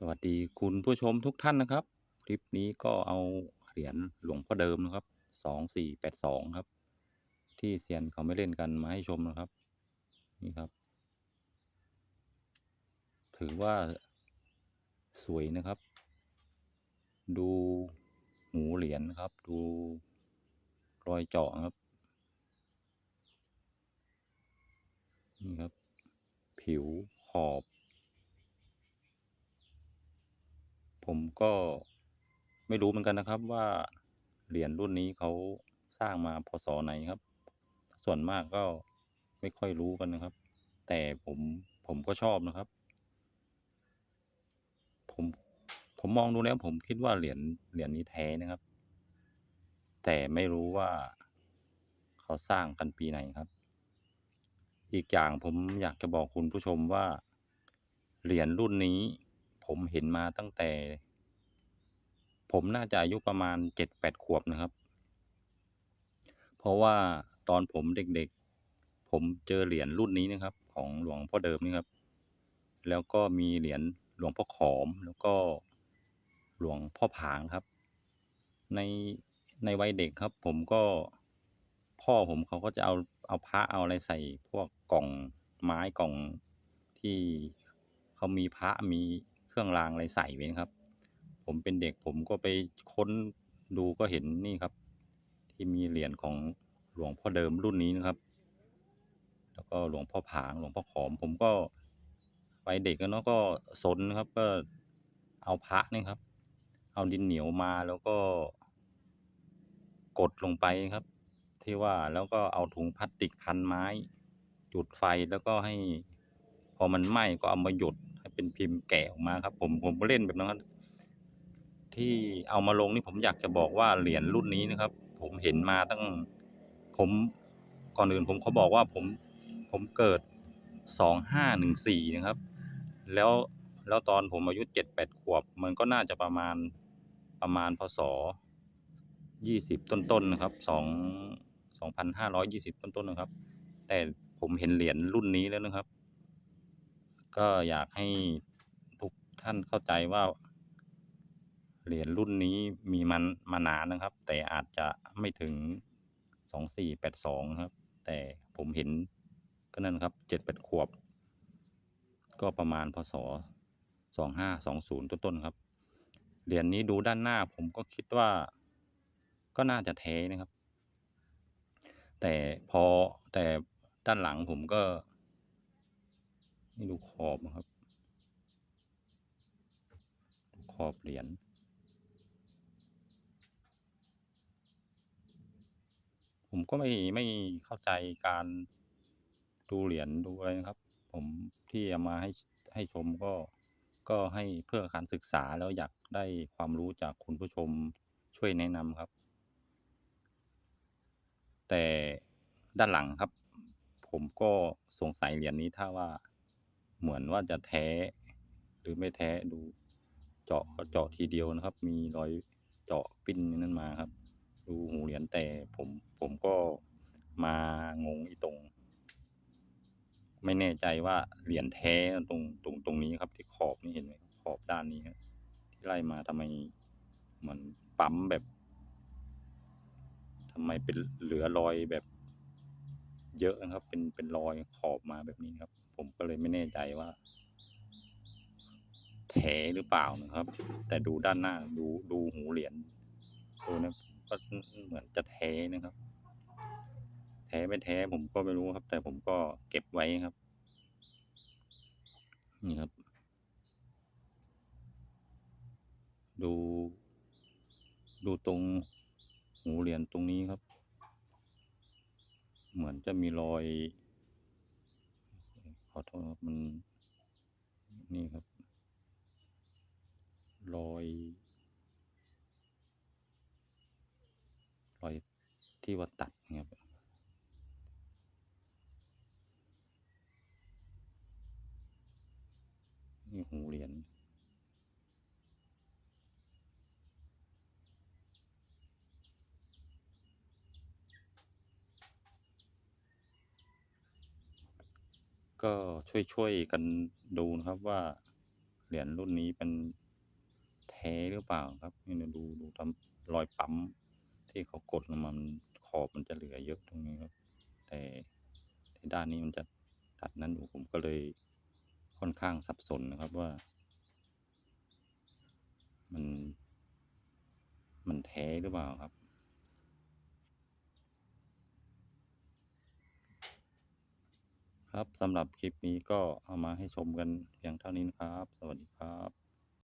สวัสดีคุณผู้ชมทุกท่านนะครับ คลิปนี้ก็เอาเหรียญหลวงพ่อเดิมนะครับสองสี่แปดสองครับ ที่เซียนเขาไม่เล่นกันมาให้ชมนะครับ นี่ครับ ถือว่าสวยนะครับ ดูหูเหรียญนะครับ ดูรอยเจาะครับ นี่ครับ ผิวขอบ ผมก็ไม่รู้เหมือนกันนะครับว่าเหรียญรุ่นนี้เขาสร้างมาพศไหนครับ ส่วนมากก็ไม่ค่อยรู้กันนะครับ แต่ผมผมก็ชอบนะครับ ผมผมมองดูแล้วผมคิดว่าเหรียญเหรียญนี้แท้นะครับ แต่ไม่รู้ว่าเขาสร้างกันปีไหนครับ อีกอย่างผมอยากจะบอกคุณผู้ชมว่า เหรียญรุ่นนี้ ผมเห็นมาตั้งแต่ ผมน่าจะอายุประมาณเจ็ดแปดขวบนะครับ เพราะว่าตอนผมเด็กๆ ผมเจอเหรียญรุ่นนี้นะครับ ของหลวงพ่อเดิมนี่ครับ แล้วก็มีเหรียญหลวงพ่อขอม แล้วก็หลวงพ่อผางครับ ในในวัยเด็กครับ ผมก็พ่อผมเขาก็จะเอาเอาพระเอาอะไรใส่ พวกกล่องไม้กล่องที่เขามีพระมี เครื่องรางอะไรใส่ไว้นะครับ ผมเป็นเด็กผมก็ไปค้นดูก็เห็นนี่ครับ ที่มีเหรียญของหลวงพ่อเดิมรุ่นนี้นะครับ แล้วก็หลวงพ่อผางหลวงพ่อขอม ผมก็วัยเด็กอะเนาะก็ซนครับก็เอาพระนี่ครับ เอาดินเหนียวมาแล้วก็ กดลงไปครับ ที่ว่าแล้วก็เอาถุงพลาสติกพันไม้ จุดไฟแล้วก็ให้ พอมันไหม้ก็เอามาหยด เป็นพิมพ์แกะออกมาครับ ผมผมก็เล่นแบบนั้นครับที่เอามาลงนี่ผมอยากจะบอกว่าเหรียญรุ่นนี้นะครับ ผมเห็นมาตั้งผมก่อนอื่นผมเขาบอกว่าผมผมเกิดสองห้าหนึ่งสี่นะครับ แล้วแล้วตอนผมอายุเจ็ดแปดขวบ มันก็น่าจะประมาณประมาณพศยี่สิบต้นๆนะครับสองสองพันห้าร้อยยี่สิบต้นๆนะครับ แต่ผมเห็นเหรียญรุ่นนี้แล้วนะครับ ก็อยากให้ทุกท่านเข้าใจว่า เหรียญรุ่นนี้มีมันมานานนะครับ แต่อาจจะไม่ถึงสองสี่แปดสองครับ แต่ผมเห็นก็นั่นครับเจ็ดแปดขวบ ก็ประมาณพศสองห้าสองศูนย์ต้นๆครับ เหรียญนี้ดูด้านหน้าผมก็คิดว่าก็น่าจะแท้นะครับ แต่พอแต่ด้านหลังผมก็ นี่ดูขอบนะครับขอบเหรียญผมก็ไม่ไม่เข้าใจการดูเหรียญดูอะไรนะครับ ผมที่เอามาให้ให้ชมก็ก็ให้เพื่อการศึกษาแล้วอยากได้ความรู้จากคุณผู้ชมช่วยแนะนำครับ แต่ด้านหลังครับ ผมก็สงสัยเหรียญนี้ถ้าว่า เหมือนว่าจะแท้หรือไม่แท้ดูเจาะก็เจาะทีเดียวนะครับ มีรอยเจาะปิ้นนั่นมาครับ ดูหูเหรียญแต่ผมผมก็มางงอีตรง ไม่แน่ใจว่าเหรียญแท้ตรงตรงตรงนี้ครับ ที่ขอบนี่เห็นไหมขอบด้านนี้ครับที่ไล่มาทำไมเหมือนปั๊มแบบทำไมเป็นเหลือรอยแบบเยอะนะครับ เป็นเป็นรอยขอบมาแบบนี้ครับ ผมก็เลยไม่แน่ใจว่าแทหรือเปล่านะครับ แต่ดูด้านหน้าดูดูหูเหรียญดูนะก็เหมือนจะแท้นะครับ แท้ไม่แท้ผมก็ไม่รู้ครับ แต่ผมก็เก็บไว้ครับ นี่ครับ ดู ดูตรงหูเหรียญตรงนี้ครับ เหมือนจะมีรอย อโทษครับมันนี่ครับ รอย รอยที่ว่าตัดนะครับนี่หูเหรียญ ก็ช่วย ๆ กันดูนะครับว่า เหรียญรุ่นนี้เป็นแท้หรือเปล่าครับนี่ดูดูทำรอยปั๊มที่เขากดลงมามันขอบมันจะเหลือเยอะตรงนี้ครับ แต่ด้านนี้มันจะตัดนั้นอยู่ผมก็เลยค่อนข้างสับสนนะครับว่า มัน มันแท้หรือเปล่าครับ ครับสำหรับคลิปนี้ก็เอามาให้ชมกันเพียงเท่านี้นะครับ สวัสดีครับ